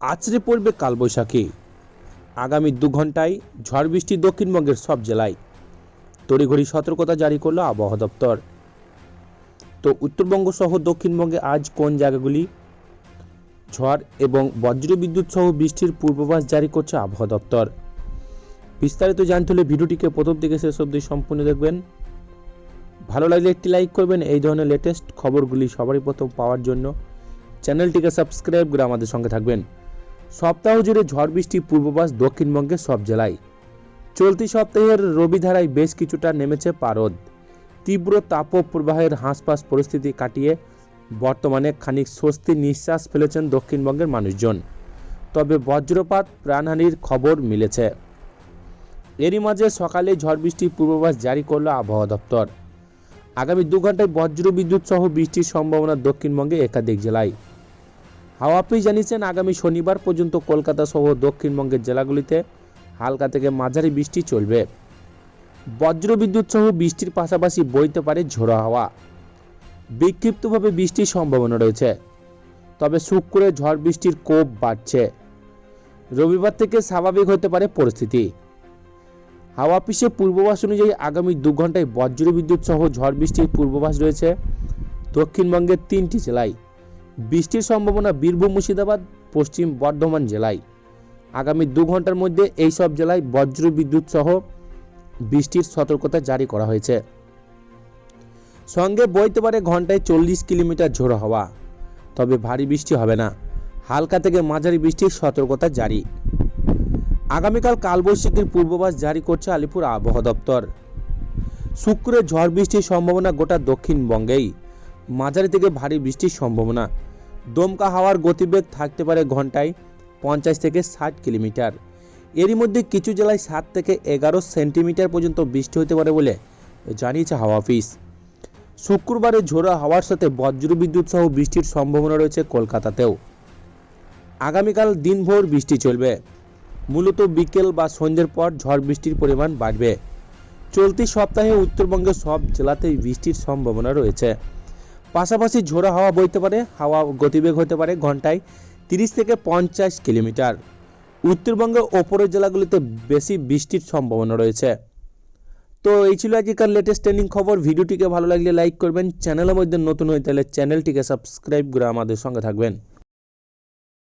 আছড়ে পড়বে কালবৈশাখী। আগামী দু ঘন্টায় ঝড় বৃষ্টি দক্ষিণবঙ্গের সব জেলায়। তড়িঘড়ি সতর্কতা জারি করল আবহাওয়া দপ্তর। তো উত্তরবঙ্গ সহ দক্ষিণবঙ্গে আজ কোন জায়গাগুলি ঝড় এবং বজ্রবিদ্যুৎ সহ বৃষ্টির পূর্বাভাস জারি করছে আবহাওয়া দপ্তর? বিস্তারিত জানতে হলে ভিডিওটিকে প্রথম থেকে শেষ অবধি সম্পূর্ণ দেখবেন। ভালো লাগলে একটি লাইক করবেন, এই ধরনের লেটেস্ট খবরগুলি সবারই প্রথম পাওয়ার জন্য। চ্যানেলটিকে সাবস্ক্রাইব করে আমাদের সঙ্গে থাকবেন। সপ্তাহ জুড়ে ঝড় বৃষ্টি পূর্বাভাস দক্ষিণবঙ্গের সব জেলায়। চলতি সপ্তাহের রবি ধারায় বেশ কিছুটা নেমেছে পারদ। তীব্র তাপপ্রবাহের হাঁসফাঁস পরিস্থিতি কাটিয়ে বর্তমানে খানিক স্বস্তির নিঃশ্বাস ফেলেছেন দক্ষিণবঙ্গের মানুষজন। তবে বজ্রপাত, প্রাণহানির খবর মিলেছে। এরই মাঝে সকালে ঝড় বৃষ্টির পূর্বাভাস জারি করল আবহাওয়া দপ্তর। আগামী দু ঘন্টায় বজ্র বিদ্যুৎ সহ বৃষ্টির সম্ভাবনা দক্ষিণবঙ্গে একাধিক জেলায়। হাওয়া অফিস জানিয়েছেন আগামী শনিবার পর্যন্ত কলকাতা সহ দক্ষিণবঙ্গের জেলাগুলিতে হালকা থেকে মাঝারি বৃষ্টি চলবে। বজ্র বিদ্যুৎ সহ বৃষ্টির পাশাপাশি বইতে পারে ঝোড়ো হাওয়া। বিক্ষিপ্তভাবে বৃষ্টির সম্ভাবনা রয়েছে, তবে শুক্রে ঝড় বৃষ্টির কোপ বাড়ছে। রবিবার থেকে স্বাভাবিক হতে পারে পরিস্থিতি। হাওয়া অফিসের পূর্বাভাস অনুযায়ী আগামী দু ঘন্টায় বজ্র বিদ্যুৎ সহ ঝড় বৃষ্টির পূর্বাভাস রয়েছে দক্ষিণবঙ্গের তিনটি জেলায়। বৃষ্টির সম্ভাবনা বীরভূম, মুর্শিদাবাদ, পশ্চিম বর্ধমান জেলায়। আগামী দু ঘণ্টার মধ্যে এই সব জেলায় বজ্র বিদ্যুৎ সহ বৃষ্টির সতর্কতা জারি করা হয়েছে। সঙ্গে বইতে পারে ঘন্টায় চল্লিশ কিলোমিটার ঝোড়ো হওয়া। তবে ভারী বৃষ্টি হবে না। হালকা থেকে মাঝারি বৃষ্টির সতর্কতা জারি। আগামীকাল কালবৈশাখীর পূর্বাভাস জারি করছে আলিপুর আবহাওয়া দপ্তর। শুক্রে ঝড় বৃষ্টির সম্ভাবনা গোটা দক্ষিণবঙ্গেই। মাঝারি থেকে ভারী বৃষ্টির সম্ভাবনা। দমকা হাওয়ার গতিবেগ থাকতে পারে ঘন্টায় পঞ্চাশ থেকে ষাট কিলোমিটার। এরই মধ্যে কিছু জেলায় সাত থেকে এগারো সেন্টিমিটার পর্যন্ত বৃষ্টি হতে পারে বলে জানিয়েছে হাওয়া অফিস। শুক্রবারে ঝোড়ো হাওয়ার সাথে বজ্রবিদ্যুৎ সহ বৃষ্টির সম্ভাবনা রয়েছে কলকাতাতেও। আগামীকাল দিনভর বৃষ্টি চলবে। মূলত বিকেল বা সন্ধ্যের পর ঝড় বৃষ্টির পরিমাণ বাড়বে। চলতি সপ্তাহে উত্তরবঙ্গের সব জেলাতেই বৃষ্টির সম্ভাবনা রয়েছে। পাশাপাশি ঝোড়া হাওয়া বইতে পারে, হাওয়া গতিবেগ হতে পারে ঘন্টায় তিরিশ থেকে পঞ্চাশ কিলোমিটার। উত্তরবঙ্গের ওপরের জেলাগুলিতে বেশি বৃষ্টির সম্ভাবনা রয়েছে। তো এই ছিল আজকের লেটেস্ট ট্রেনিং খবর। ভিডিওটিকে ভালো লাগলে লাইক করবেন। চ্যানেলের মধ্যে নতুন হয়ে তাহলে চ্যানেলটিকে সাবস্ক্রাইব করে আমাদের সঙ্গে থাকবেন।